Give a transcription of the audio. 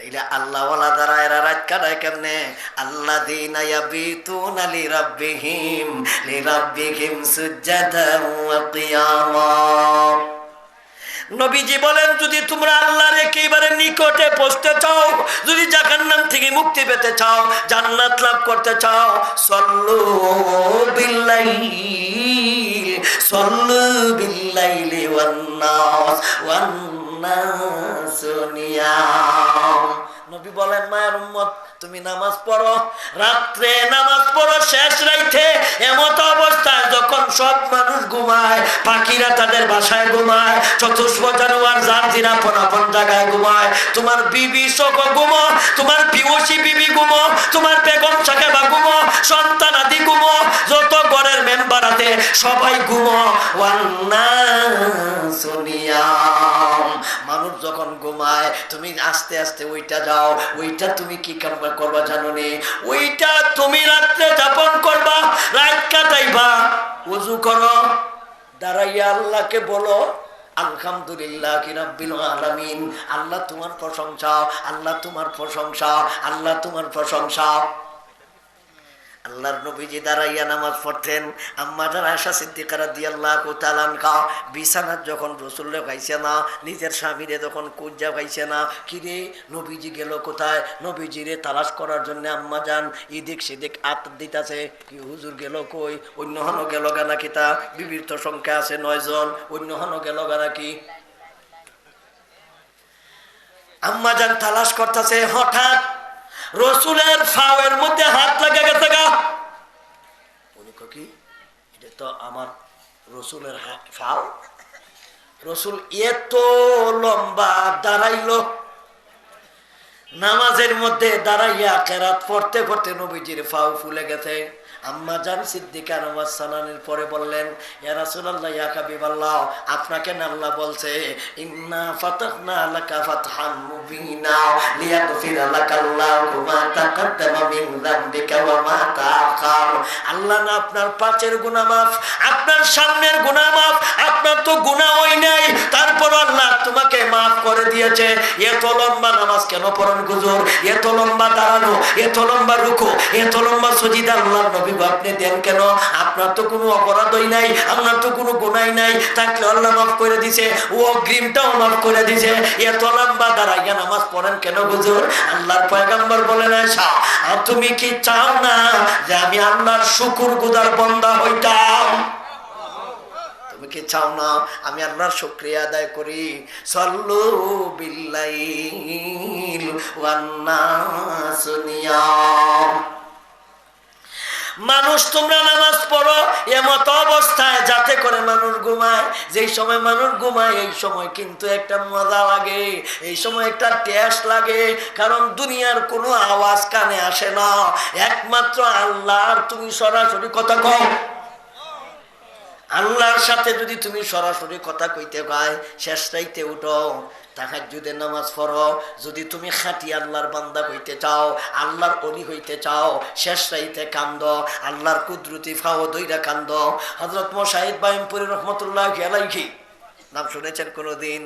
তাইলে আল্লাহ ওয়ালা দ্বারা এরা রাত কাটায় কেমনে? আল্লাহ দিন ইয়াবিতুন লি রাব্বিহিম লি রাব্বিহিম সুজ্জাদান ওয়া কিয়ামা। নবীজি বলেন, যদি তোমরা আল্লাহর একেবারে নিকটে পৌঁছতে চাও, যদি জাহান্নাম থেকে মুক্তি পেতে চাও, জান্নাত লাভ করতে চাও, সল্লু বিল্লাইল, সল্লু বিল্লাইলি ওয়ান নাস ওয়ান নবী বলেন, মায়ের উম্মত, তুমি নামাজ পড়ো। রাত্রে নামাজ পড়ো শেষ রাইতে। এমত অবস্থায় যখন সব মানুষ ঘুমায়, পাখিরা তাদের বাসায় ঘুমায়, চতুষ্প জানুয়ার যার জিরা পনাপন জায়গায় ঘুমায়, তোমার বিবি শোক ঘুমো, তোমার পিওসি বিবি ঘুমো, তোমার বেগম সাকেবা ঘুমো, সন্তান আদি ঘুমো, যত ঘরের মেম্বার আছে, সবাই ঘুমো। ওয়ান্না ঘুমায়, তুমি আস্তে আস্তে ওইটা যাও ওইটা তুমি কি করবা জানো নি ওইটা তুমি রাত্রে যাপন করবা, রাত কাটাইবা। উজু করো, দাঁড়াইয়া আল্লাহকে বলো, আলহামদুলিল্লাহ আল্লাহ তোমার প্রশংসা, আল্লাহ তোমার প্রশংসা, আল্লাহ তোমার প্রশংসা। আল্লাহর নবীজি দাঁড়াইয়া নামাজ পড়তেন। আম্মা যারা আশা সিদ্দিকারা দিয়াল্লাহ কোতালানকা বিছানার যখন রসুল্লে পাইছে না, নিজের স্বামীরে যখন কুজ্জা পাইছে না, কিরে, নবীজি গেল কোথায়? নবীজিরে তালাশ করার জন্য আম্মা যান এদিক সেদিক আত দিতাছে, কি হুজুর গেল কই? অন্য হনো গেল গানা কিতা বিবির তো সংখ্যা আছে নয় জন, অন্য হনো গেল গানা কি আম্মা যান তালাশ করতেছে, হঠাৎ রসুলের ফাওয়ের মধ্যে হাত লাগে গেছে গা। উনি কি? এটা তো আমার রসুলের ফাও। রসুল এত লম্বা দাঁড়াইলো। নামাজের মধ্যে দাঁড়াইয়া কেরাত পড়তে পড়তে নবীজির ফাও ফুলে গেছে। আম্মা জান পরে বললেন আপনাকে না আল্লাহ বলছে আল্লাহ না আপনার পাঁচের গুনাহ আপনার সামনের গুনাহ মাফ, আপনার তো গুনাহ হই নাই। করে দিয়েছে। এত লম্বা নামাজ কেন পড়েন গুজুর এত লম্বা দাঁড়ানো, এত লম্বা রুকু, এত লম্বা সজিদা আল্লাহ নবী আপনি দেন কেন? আপনার তো কোনো অপরাধই নাই, আপনার তো কোনো গুনাই নাই। থাকলে আল্লাহ মাফ করে দিছে, ও অগ্রিমটাও মাফ করে দিছে। এত লম্বা দাঁড়াইয়া নামাজ পড়েন কেন গুজুর আল্লাহর পয়গাম্বর বলেন আশা আর তুমি কি চাও না যে আমি আল্লাহর শুকুর গুদার বন্দা হইতাম? তুমি কি চাও না, আমি আল্লাহর শুক্রিয়া আদায় করি। সল্লু বিল্লাইল ওয়ান্নাস নিয়াম। মানুষ, তোমরা নামাজ পড়ো, এমত অবস্থায় যাতে করে মানুষ ঘুমায়। যেই সময় মানুষ ঘুমায়, এই সময় কিন্তু একটা মজা লাগে, এই সময় একটা টেস্ট লাগে, কারণ দুনিয়ার কোনো আওয়াজ কানে আসে না। একমাত্র আল্লাহর তুমি সরাসরি কথা কও। আল্লাহর সাথে যদি তুমি সরাসরি কথা কইতে পাই শেষ রাইতে উঠো তাহাজুদের নামাজ পড়ো। যদি তুমি খাঁটি আল্লাহর বান্দা হইতে চাও, আল্লাহর অলি হইতে চাও, শেষ রাইতে কান্দ, আল্লাহর কুদরতি ফাও দইরা কান্দ। হজরত মোশাহিদ বাইমপুরি রহমতুল্লাহ আলাইহি, নাম শুনেছেন কোনোদিন?